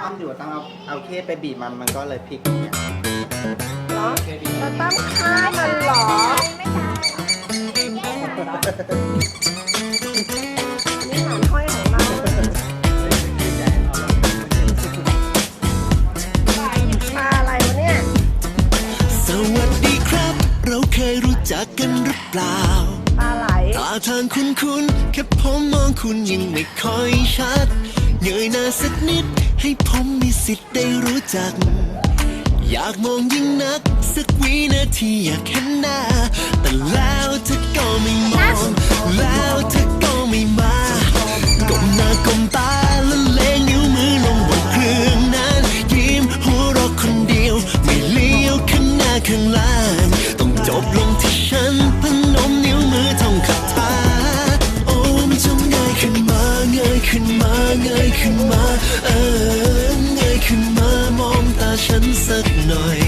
ต้อมอยู่ต้องเอาเอาเคสไปบีบมันมันก็เลยพลิกอย่างเงี้ยเหรอเราตั้มฆ่ามันเหรอนี่หางห้อยของเราปลาอะไรวะเนี่ย สวัสดีครับ เราเคยรู้จักกันหรือเปล่าปลาไหลตาทางคุ้นคุ้นๆแค่ผมมองคุณยังไม่ค่อยชัดเงยหน้าสักนิด ให้ผมมีสิทธิ์ได้รู้จัก อยากมองยิ่งนัก สักวินาทีอยากเห็นหน้า แต่แล้วเธอก็ไม่มอง แล้วเธอก็ไม่มาก้มหน้าก้มตาและเลงนิ้วมือลงบนเครื่องนั้น ยิ้มหัวเราะคนเดียว ไม่เลี้ยวข้างหน้าข้างหล่าง ขึ้นมาเงยขึ้นมา เออเงยขึ้นมามองตาฉันสักหน่อย